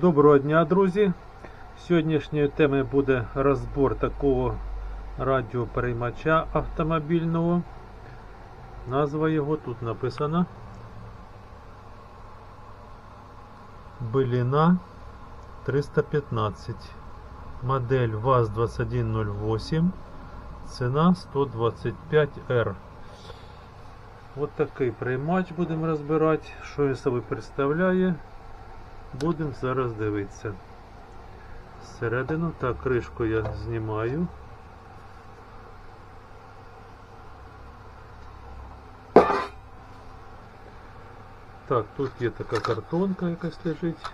Доброго дня, друзі! Сьогоднішньою темою буде розбор такого радіопереймача автомобільного. Назва його тут написана. Беліна 315. Модель ВАЗ-2108. Ціна 125R. Ось такий приймач будемо розбирати. Що він собі представляє. Будемо зараз дивитися. Зсередину. Так, кришку я знімаю. Так, тут є така картонка якась лежить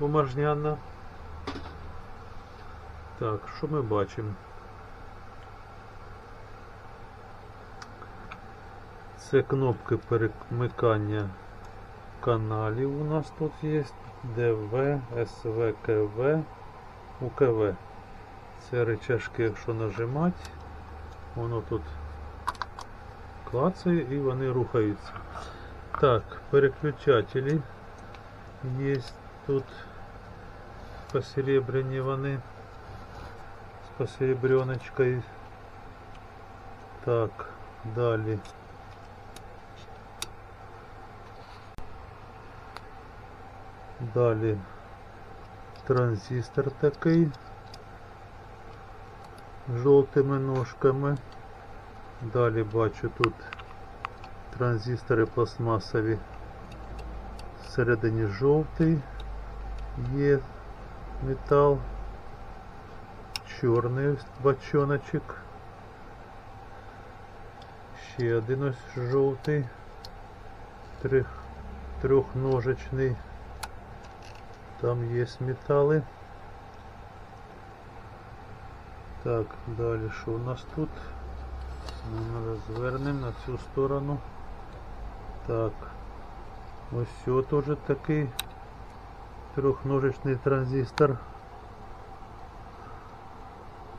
бумажняна. Так, що ми бачимо? Це кнопки перемикання каналів у нас тут є. ДВ, СВ, КВ, УКВ. Це рычажки, якщо нажимати, воно тут клацає і вони рухаються. Так, переключателі є тут посеребряні вони з посеребреночкою. Так, далі. Далі транзистор такий жовтими ножками. Далі бачу тут транзистори пластмасові. Всередині жовтий є метал, чорний бачоночок. Ще один ось жовтий, трьох, трьохножечний. Там є метали. Так, далі що у нас тут? Ми розвернемо на цю сторону. Так. Ось теж такий трьохножечний транзистор.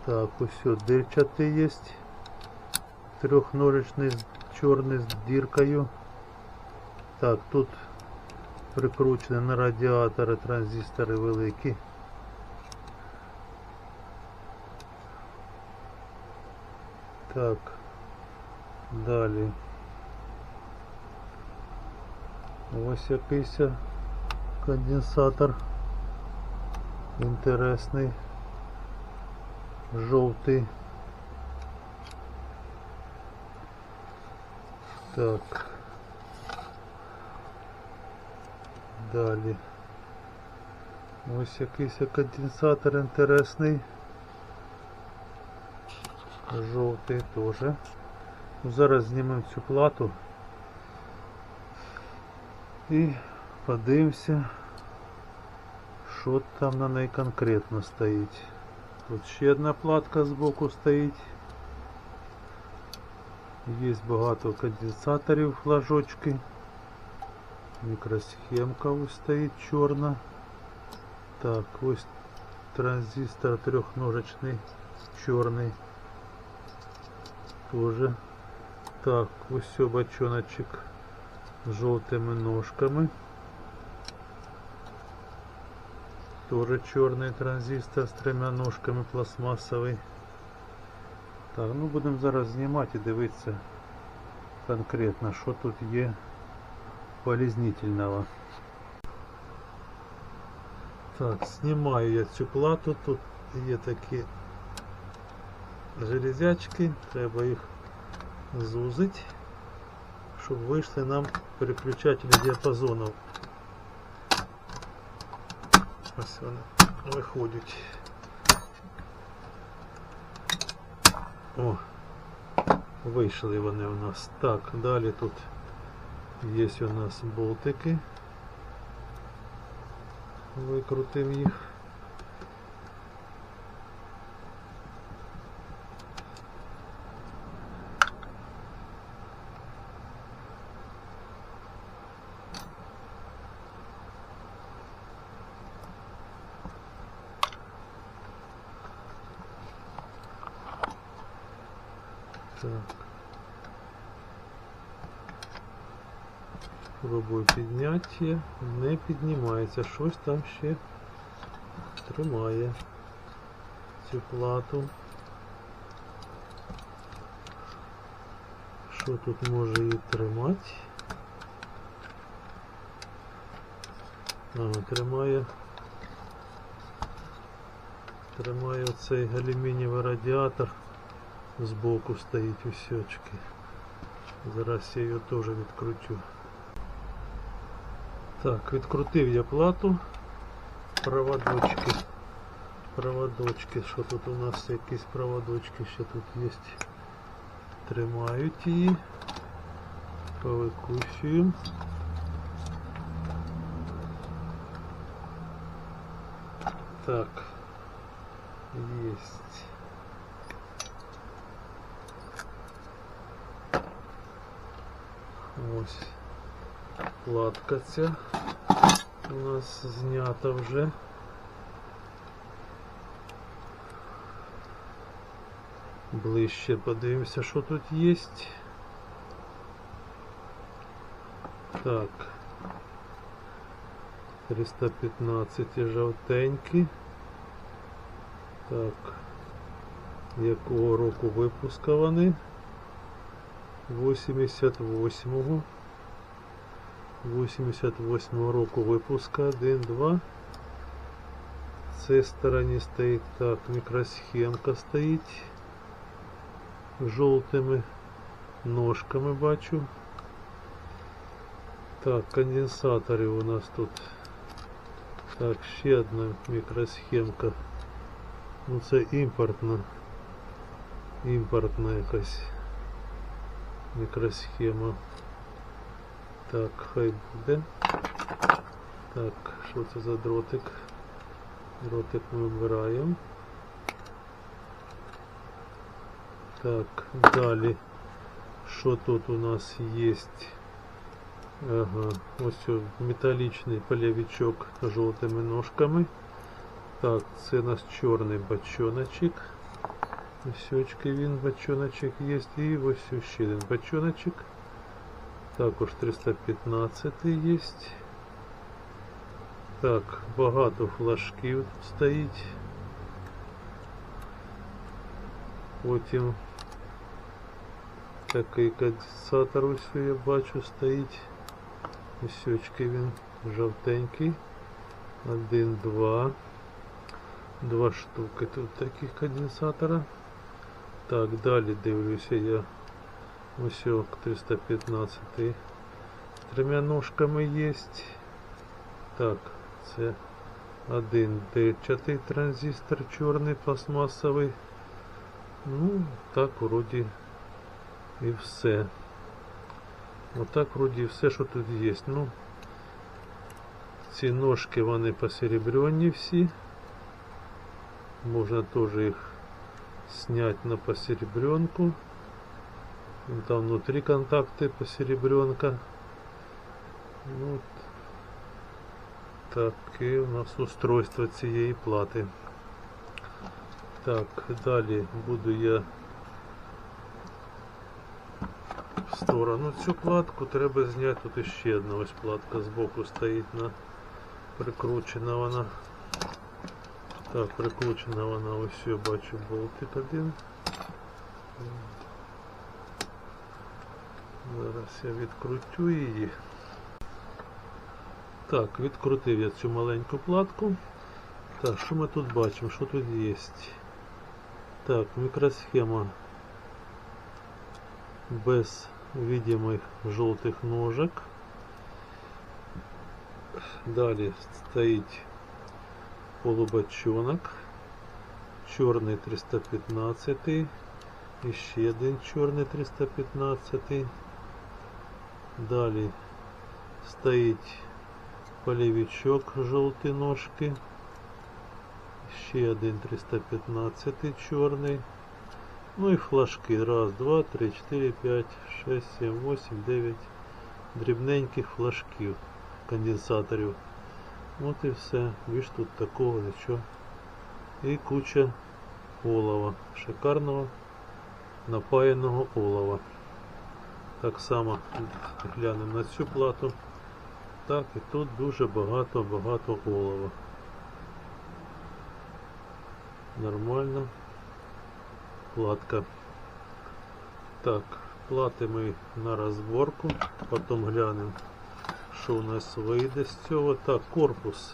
Так, ось дирчатий є. Трьохножечний чорний з діркою. Так, тут прикручені на радіатори транзистори великі. Так, далі. Ось якийсь конденсатор. Інтересний. Жовтий. Так. Далі. Ось якийсь конденсатор інтересний. Жовтий теж. Ну, Зараз знімемо цю плату і подивимося, що там на неї конкретно стоїть. Тут ще одна платка збоку стоїть. Є багато конденсаторів флажочки. Мікросхемка ось стоїть. Так, ось транзистор трьохножечний, чорний. Тоже. Так, ось все бачоночек з жовтими ножками. Тоже чорний транзистор з трьома ножками пластмасовий. Так, ну будемо зараз знімати і дивитися конкретно, що тут є полізнительного. Так, знімаю я цю плату, тут є такі железячки, треба їх зузити, щоб вийшли нам переключателі діапазонів. Ось вони виходять. О, вийшли вони у нас. Так, далі тут є у нас болтики. Викрутив їх. Так. Пробую підняття. Не піднімається. Щось там ще тримає цю плату. Що тут може її тримати? Ага, тримає. Тримає цей алюмінієвий радіатор. Збоку стоїть усечки. Зараз я його теж відкручу. Так, відкрутив я плату. Проводочки. Проводочки. Що тут у нас якісь проводочки ще тут є. Тримають її. Повикусюємо. Так. Есть. Ось платка ця у нас знята вже. Ближче подивимося, що тут є. Так. 315 жовтенький. Так. Якого року випуска вони? 88-го. 88 року випуска 1, 2. В цій стороні стоїть так, мікросхемка стоїть. Жовтими ножками бачу. Так, конденсатори у нас тут. Так, ще одна мікросхемка. Ну це імпортна. Імпортна якась мікросхема. Так, хай буде. Так, що це за дротик? Дротик ми вибираємо. Так, далі. Що тут у нас є? Ага, ось металічний полявичок з жовтими ножками. Так, це у нас чорний бачоночок. Ось він бачоночок є. І ось ще один бачоночок. Також 315 є. Так, багато флажків тут стоїть. Потім такий конденсатор ось я бачу стоїть. Ось очки він жовтенький. Один, два. Два штуки тут таких конденсатора. Так, далі дивлюся я. Ось о, 315 з трьома ножками є. Так, це один D4 транзистор чорний пластмасовий. Ну, так вроді і все. Отак вроді все, що тут є. Ну, ці ножки вони посеребрені всі. Можна теж їх снять на посеребренку. Там внутри контакты посеребренка. Ну, от таке у нас устройство цієї плати. Так, далі буду я в сторону цю платку. Треба зняти тут ще одна ось платка збоку стоїть на прикручена вона. Так, прикручена вона ось я бачу болтик один. Зараз я відкрутю її. Так, відкрутив я цю маленьку платку. Так, що ми тут бачимо? Що тут є? Так, мікросхема без видимых жовтих ножек. Далі стоїть полубачонок. Чорний 315 і ще один чорний 315. Далі стоїть полівічок жовті ножки. Ще один 315 чорний. Ну і флажки. Раз, два, три, чотири, п'ять, шесть, сім, восемь, дев'ять дрібненьких флажків конденсаторів. От і все. Більш тут такого нічого. І куча олова. Шикарного напаяного олова. Так само глянемо на цю плату. Так, і тут дуже багато-багато олова. Нормально. Платка. Так, плати ми на розборку, потім глянемо, що у нас вийде з цього. Так, корпус.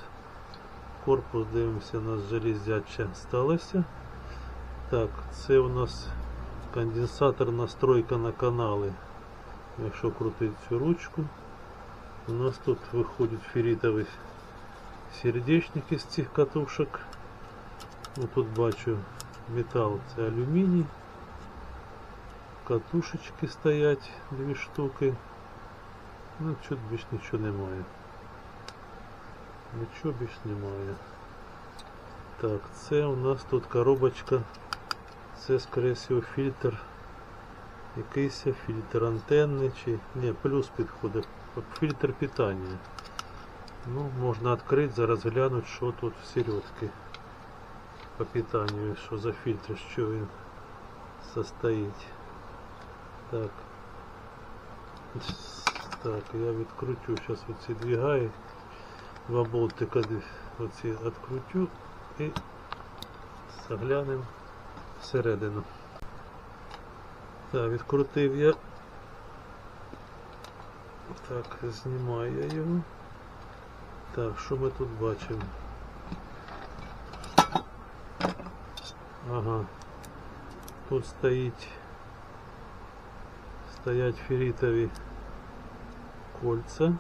Корпус, дивимося, у нас железяче сталося. Так, це у нас конденсатор настройка на канали. Якщо крутити цю ручку, у нас тут виходить ферритовий сердечник із цих катушок. Ну, тут бачу метал це алюміній. Катушечки стоять дві штуки. Ну, чуть більш нічого немає. Нічого більш немає. Так, це у нас тут коробочка. Це скоріше всього фільтр. Якийсь фільтр антенни чи. Ні, плюс підходить. Фільтр питання. Ну, можна відкрити, зараз глянути, що тут всередки по питанню, що за фільтр, що він состоїть. Так. Так, я відкручу, зараз оці дві гаї. Два болтика оці відкручу і заглянемо всередину. Так, відкрутив я. Так, знімаю я його. Так, що ми тут бачимо? Ага. Тут стоїть стоять ферритові кольца.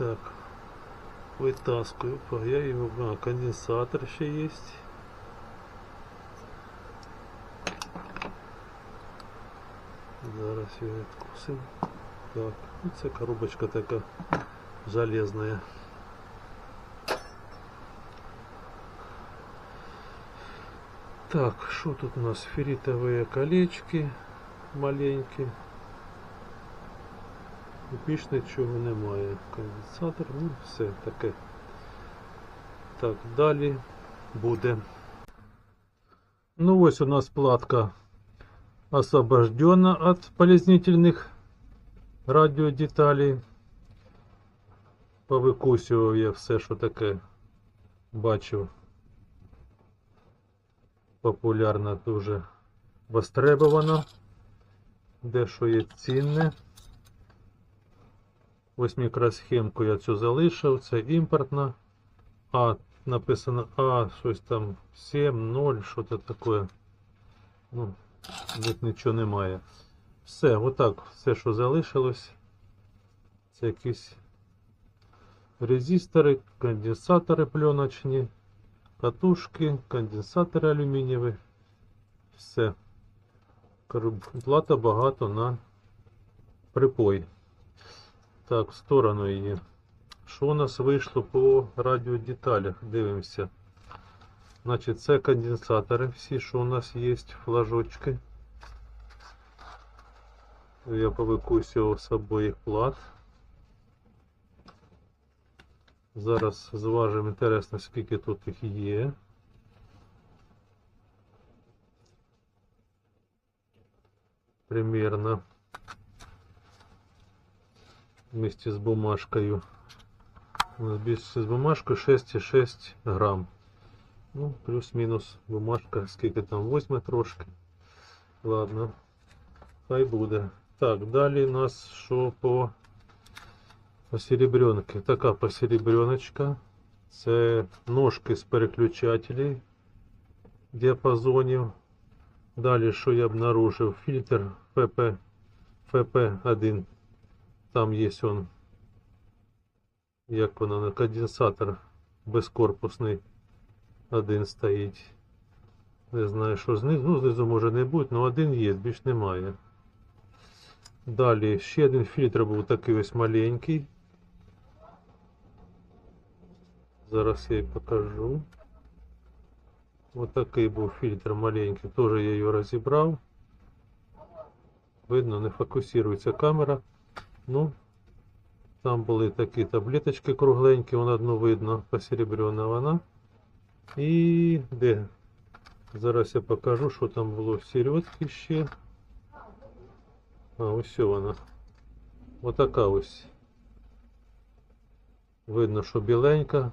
Так, вытаскиваю. Я его, а, конденсатор еще есть. Зараз його відкусимо. Так, ну це коробочка така железная. Так, что тут у нас? Ферритовые колечки маленькі. Більш нічого немає. Конденсатор, ну все таке. Так, далі буде. Ну ось у нас платка освобождена от полезнительных радіодеталей. Повикусював я все, що таке бачив. Популярно дуже востребовано. Дещо є цінне. Ось мікросхемку я цю залишив, це імпортна. А, написано А, щось там 7, 0, що це таке. Ну, тут нічого немає. Все, отак, все, що залишилось. Це якісь резистори, конденсатори пленочні, катушки, конденсатори алюмінієві. Все. Плата багато на припой. Так, в сторону її. Що у нас вийшло по радіодеталях? Дивимося. Значить, це конденсатори всі, що у нас є, флажочки. Я повикусював з обоїх плат. Зараз зважимо інтересно, скільки тут їх є. Примерно Вместе с бумажкой. Вместе с бумажкой 6,6 грамм. Ну, плюс-мінус бумажка, скільки там, 8 трошки. Ладно, хай буде. Так, далі у нас що по посеребренки. Така посеребреночка. Це ножки з переключателей діапазонів. Далі, що я обнаружив, фільтр ФП, ФП1. Там є он, як воно, конденсатор безкорпусний один стоїть. Не знаю, що знизу. Ну, знизу може не бути, але один є, більш немає. Далі ще один фільтр був такий ось маленький. Зараз я її покажу. Ось такий був фільтр маленький, теж я його розібрав. Видно, не фокусується камера. Ну, там були такі таблеточки кругленькі, вон одну видно, посеребрена вона. І де? Зараз я покажу, що там було в середки ще. А, ось вона. Отака ось. Видно, що біленька.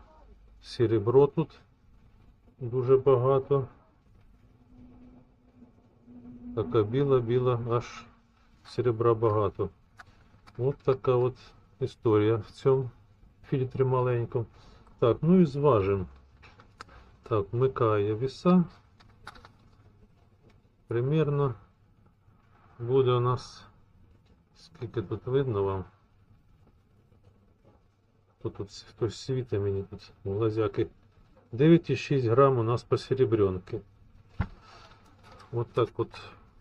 Серебро тут дуже багато. Така біла-біла, аж серебра багато. От така от історія в цьому фільтрі маленькому. Так, ну і зважимо. Так, вмикає віса. Примірно буде у нас. Скільки тут видно вам? Тут, тут хтось світить мені тут глазяки. 9,6 грам у нас по серебрянке. Вот так вот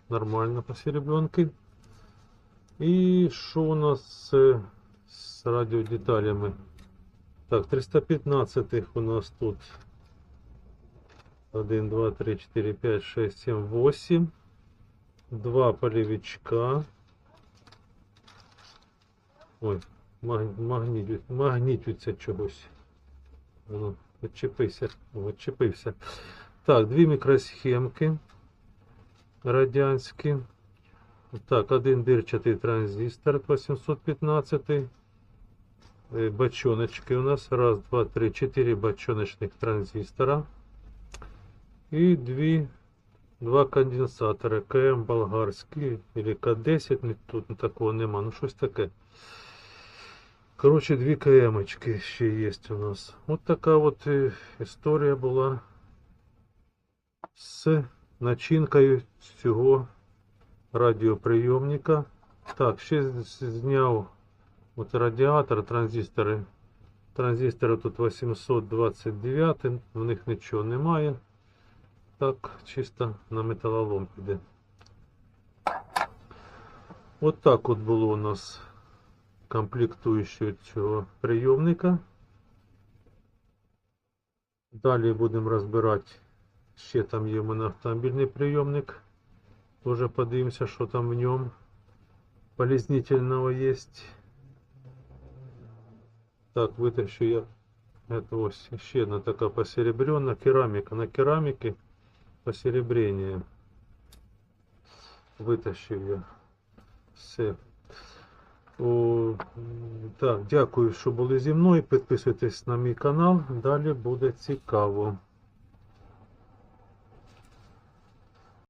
нормально по серебрянке. І що у нас з, з радіодеталями? Так, 315 у нас тут 1, 2, 3, 4, 5, 6, 7, 8. Два полевичка. Ой, маг- магнітю, чогось. Воно, відчепився, відчепився. Так, дві мікросхемки радянські. Так, один дирчатий транзистор 815. Е, Бачоночки у нас. Раз, два, три, чотири бачоночних транзистора. І дві, два конденсатори КМ болгарські. Или К10, тут такого нема. Ну щось таке. Коротше, дві КМочки ще є у нас. От така от е, історія була з начинкою цього радіоприйомника. Так, ще зняв от радіатор, транзистори. Транзистори тут 829, в них нічого немає. Так, чисто на металолом піде. От так от було у нас комплектуючі цього прийомника. Далі будемо розбирати. Ще там є в мене автомобільний прийомник. Тоже подивимося, що там в ньому полезнительного є. Так, витащу я. Это ось ще одна така посеребрена кераміка. На кераміки посеребрення. Витащив я. Все. О, м, так, дякую, що були зі мною. Підписуйтесь на мій канал. Далі буде цікаво.